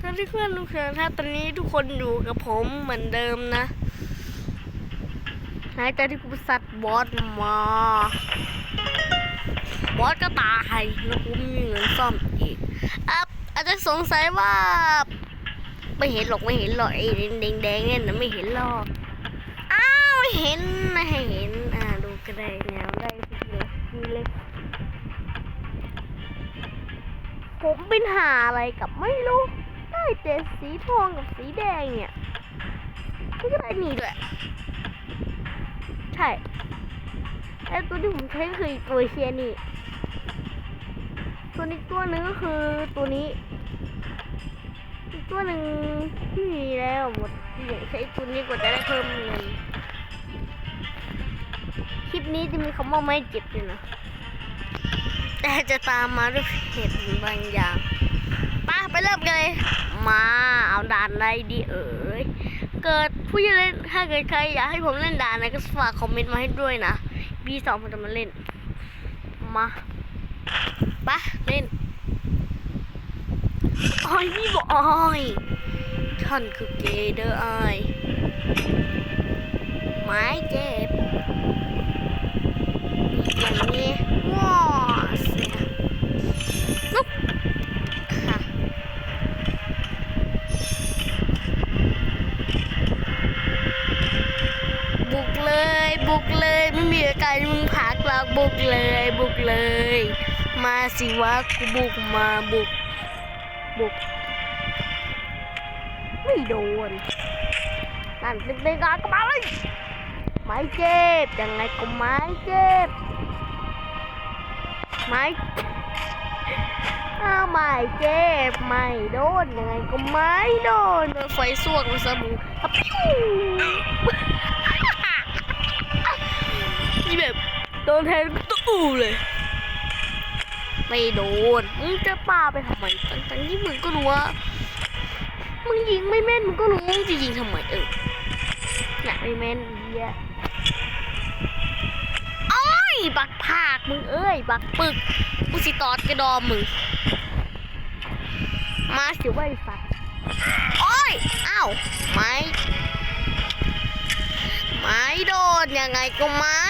ท่านเพื่อนทุกคนถ้าตอนนี้ทุกคนอยู่กับผมเหมือนเดิมนะหายจากที่กูสัตว์บอสมา บอสก็ตายแล้วกูมีเงินซ่อมอีกอะอาจจะสงสัยว่า ไม่เห็นหรอกไม่เห็นหรอกไอ้แดงแดงเนี่ยนะไม่เห็นหรอก อ้าวไม่เห็นนะให้เห็นอ่าดูก็ได้แนวได้ทีเดียวนี่เลยผมเป็นหาอะไรกับไม่รู้ แต่สีทองกับสีแดงเนี่ยก็ได้นี่ด้วย ใช่ไอ้ตัวที่ผมใช้คือตัวเชียนี่ ตัวนี้ตัวหนึ่งก็คือตัวนี้อีกตัวหนึ่งไม่มีแล้วหมดอยากใช้ตัวนี้กว่าจะได้เพิ่มเงินคลิปนี้จะมีคำว่าไม่เจ็บเลยนะ แต่จะตามมาด้วยเหตุผลบางอย่าง ไปเริ่มกันเลย มาเอาด่านอะไรดีเอ่ยเกิดผู้จะเล่นถ้าเกิดใครอยากให้ผมเล่นด่านอะไรก็ฝากคอมเมนต์มาให้ด้วยนะบีสองผมจะมาเล่น มาไปะเล่นอ้อยนี่บอกอ้อยท่านคือเกเด้ออ้ายไม้เจ็บ บุกเลย ไม่มีอาการมึงพักหรอกบุกเลย บุกเลย มาสิวะกูบุกมาบุก บุก ไม่โดนนั่นเป็นเป็การกระเป๋าเลยไม่เจ็บยังไงก็ไม่เจ็บไม่อ้าวไม่เจ็บไม่โดนยังไงก็ไม่โดนไฟสวกมาสบู่อะปิ้ว นี่แบบโดนแทนตู้เลยไม่โดน มึงจะปาไปทำไมทั้งๆที่มึงก็รู้ว่า มึงยิงไม่แม่น มึงก็รู้มึงจะยิงทำไมเอออยากไม่แม่นเหี้ยโอ้ย บักผากมึงเอ้ย บักปึกกูสิตอดกระดอมมึง มาสิว่าไว้สัตว์โอ้ยอ้าวไม่ ไม้โดนยังไงก็ไม้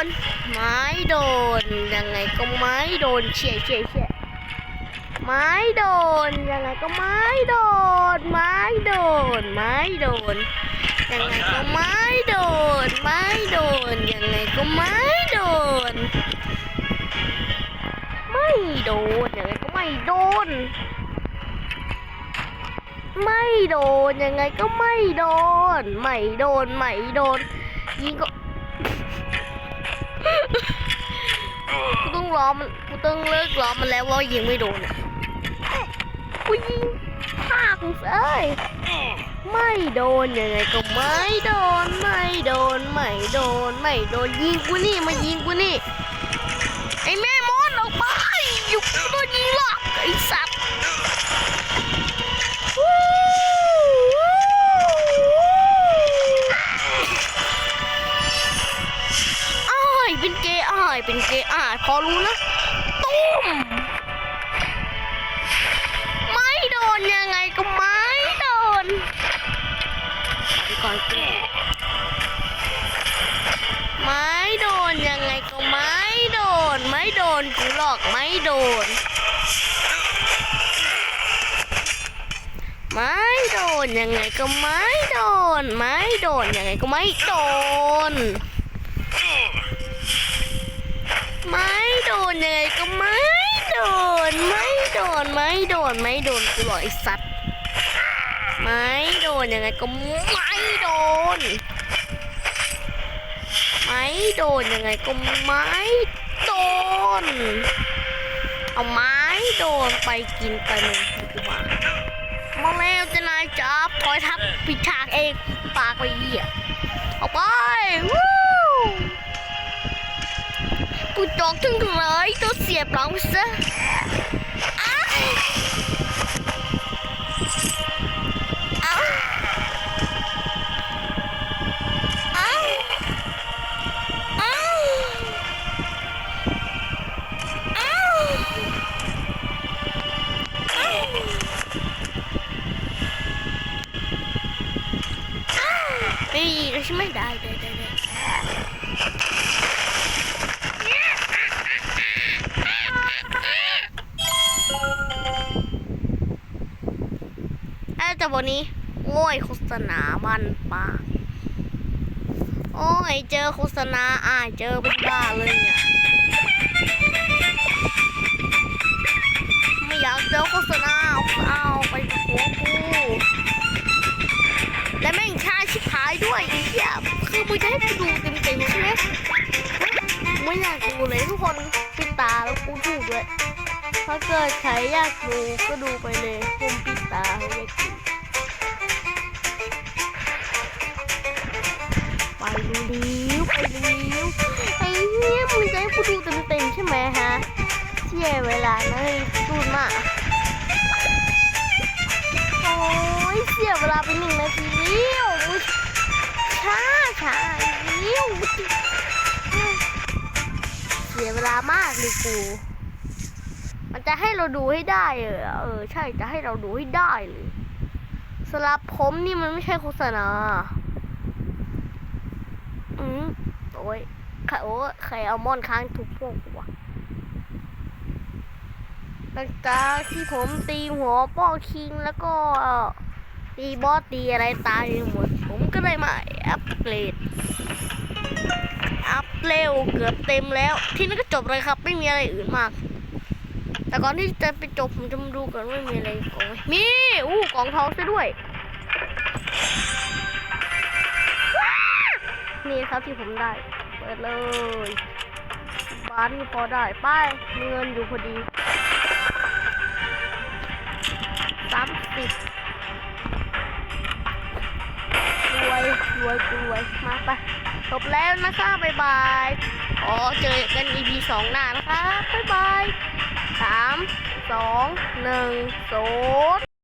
โดนไม้โดนยังไงก็ไม้โดนเชี่ยเชี่ยเชี่ยไม้โดนยังไงก็ไม้โดนไม้โดนไม้โดนยัง กูต้องล้อมันกูต้องเลิกล้อมันแล้วว่ายิงไม่โดนอะกูยิงพากมึงเอ้ยไม่โดนยังไงก็ไม่โดนไม่โดนไม่โดนไม่โดนยิงกูนี่มายิงกูนี่ เป็นเกย์อายเป็นเกย์อายพอรู้นะตุ้มไม่โดนยังไงก็ไม่โดนก่อนแกไม่โดนยังไงก็ไม่โดน ไม่โดนกูหรอกไม่โดน ไม่โดนยังไงก็ไม่โดน ไม่โดนยังไงก็ไม่โดน ไม่โดนยังไงก็ไม่โดน ไม่โดน ไม่โดน ไม่โดนกูหรอกไอสัตว์ ไม่โดนยังไงก็ไม่โดน ไม่โดนยังไงก็ไม่โดน เอาไม้โดนไปกินไปมึงกูมามาแล้วจะนายจับคอยทับปิดฉากเองปากไปเหี้ยออกไป gut und weit, dass sie bremsen. Ich möchte eigentlich. แต่วันนี้ โอ้ยโฆษณาบันปาก โอ้ย เจอโฆษณาอ่าเจอเป็นบ้าเลยเนี่ย ไม่อยากเจอโฆษณาเอาไปกับหัวกูและแม่งชาชิบหายด้วยไอ้เหี้ยคือมึงจะให้กูดูเต็มๆใช่ไหมไม่อยากดูเลยทุกคนปิดตาแล้วกูดูด้วยถ้าเกิดใครอยากดูก็ดูไปเลยผมปิดตาเขาไม่ดู ไปดูดิวไปดูดิวไอ้เหี้ยมึงจะให้กูดูเต็มๆใช่ไหมฮะเสียเวลานะเลยดูมากโอ้ยเสียเวลาไปหนึ่งนาทีเดียวอุ๊ยช้าช้าเดียวเสียเวลามากเลยกูมันจะให้เราดูให้ได้เออเออ ใช่จะให้เราดูให้ได้เลยสำหรับผมนี่มันไม่ใช่โฆษณา อืม โอ้ยใครโอ้ใครเอามอนค้างทุกพวกวะหลังจากที่ผมตีหัวป้อคิงแล้วก็ตีบอสตีอะไรตายหมด ผมก็เลยมาอัปเกรด อัพเร็วเกือบเต็มแล้ว ที่นี่นก็จบเลยครับ ไม่มีอะไรอื่นมาก แต่ก่อนที่จะไปจบผมจะมาดูก่อนว่ามีอะไรกล่องมีอู้กล่องทองซะด้วย ครับที่ผมได้ เปิดเลยบ้านนี่พอได้ป้ายมีเงินอยู่พอดีสามสิบรวยรวยรวยมาไปจบแล้วนะคะบ๊ายบาย อ๋อ เจอกัน EP สองหน้านะคะบ๊ายบายสามสองหนึ่งศูนย์